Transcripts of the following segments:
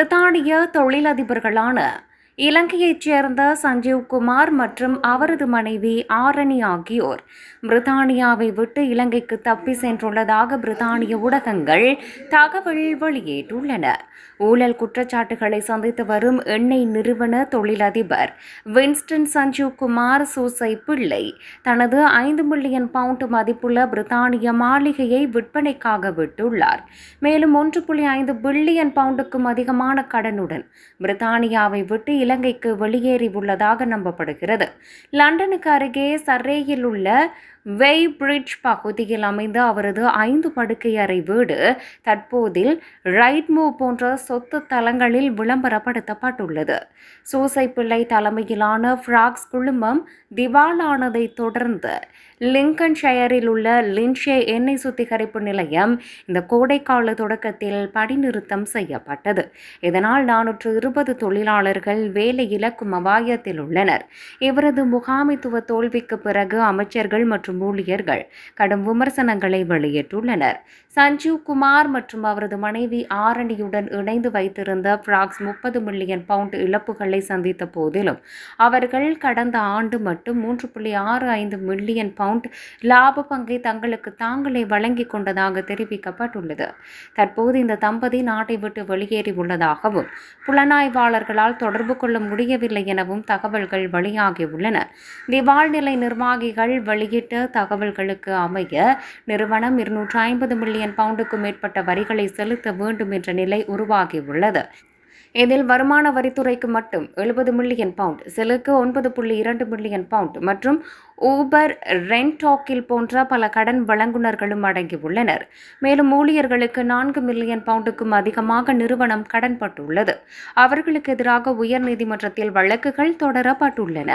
பிரித்தானிய தொழிலதிபர்களான இலங்கையைச் சேர்ந்த சஞ்சீவ் குமார் மற்றும் அவரது மனைவி ஆரணி ஆகியோர். பிரித்தானியாவை விட்டு இலங்கைக்கு தப்பி சென்றுள்ளதாக பிரித்தானிய ஊடகங்கள் தகவல் வெளியிட்டுள்ளன. ஊழல் குற்றச்சாட்டுகளை சந்தித்து வரும் எண்ணெய் நிறுவன தொழிலதிபர் வின்ஸ்டன் சஞ்சீவ் குமார் சூசை பிள்ளை. தனது ஐந்து மில்லியன் பவுண்ட் மதிப்புள்ள பிரித்தானிய மாளிகையை விற்பனைக்காக விட்டுள்ளார். மேலும் ஒன்று புள்ளி ஐந்து பில்லியன் பவுண்டுக்கும் அதிகமான கடனுடன் பிரித்தானியாவை விட்டு இலங்கைக்கு வெளியேறி உள்ளதாக நம்பப்படுகிறது. லண்டனுக்கு அருகே சர்ரேயில் உள்ள வெய் பிரிட்ஜ் பகுதியில் அமைந்த அவரது ஐந்து படுக்கை அறை வீடு தற்போதில் ரைட்மூ போன்ற சொத்து தளங்களில் விளம்பரப்படுத்தப்பட்டுள்ளது. சூசைப்பிள்ளை தலைமையிலான ஃப்ராக்ஸ் குழுமம் திவாலானதை தொடர்ந்து லிங்கன் ஷயரில் உள்ள லின்ஷே எண்ணெய் சுத்திகரிப்பு நிலையம் இந்த கோடைக்கால தொடக்கத்தில் பணிநிறுத்தம் செய்யப்பட்டது. இதனால் நானூற்று இருபது தொழிலாளர்கள் வேலை இழக்கும் அபாயத்தில் உள்ளனர். இவரது முகாமைத்துவ தோல்விக்கு பிறகு அமைச்சர்கள் மற்றும் மற்றும் ஊழியர்கள் கடும் விமர்சனங்களை வெளியிட்டுள்ளனர். சஞ்சீவ் குமார் மற்றும் அவரது மனைவி ஆரணியுடன் இணைந்து வைத்திருந்த பிராக்ஸ் முப்பது மில்லியன் பவுண்ட் இழப்புகளை சந்தித்த போதிலும் அவர்கள் கடந்த ஆண்டு மட்டும் மூன்று புள்ளி ஆறு ஐந்து மில்லியன் பவுண்ட் லாப பங்கை தங்களுக்கு தாங்களே வழங்கிக் கொண்டதாக தெரிவிக்கப்பட்டுள்ளது. தற்போது இந்த தம்பதி நாட்டை விட்டு வெளியேறி உள்ளதாகவும் புலனாய்வாளர்களால் தொடர்பு கொள்ள முடியவில்லை எனவும் தகவல்கள் வெளியாகியுள்ளன. திவால் நிலை நிர்வாகிகள் வெளியிட்ட தகவல்களுக்கு அமைய நிறுவனம் இருநூற்று ஐம்பது மில்லியன் பவுண்டுக்கும் மேற்பட்ட வரிகளை செலுத்த வேண்டும் என்ற நிலை உருவாகியுள்ளது. இதில் வருமான வரித்துறைக்கு மட்டும் எழுபது மில்லியன் பவுண்ட் செலுக்கு ஒன்பது புள்ளி இரண்டு மில்லியன் பவுண்ட் மற்றும் ஊபர் ரென்டாக்கில் போன்ற பல கடன் வழங்குனர்களும் அடங்கியுள்ளனர். மேலும் ஊழியர்களுக்கு நான்கு மில்லியன் பவுண்டுக்கும் அதிகமாக நிறுவனம் கடன்பட்டுள்ளது. அவர்களுக்கு எதிராக உயர்நீதிமன்றத்தில் வழக்குகள் தொடரப்பட்டுள்ளன.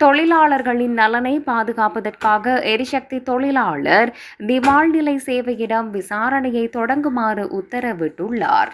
தொழிலாளர்களின் நலனை பாதுகாப்பதற்காக எரிசக்தி தொழிலாளர் திவால் நிலை சேவையிடம் விசாரணையை தொடங்குமாறு உத்தரவிட்டுள்ளார்.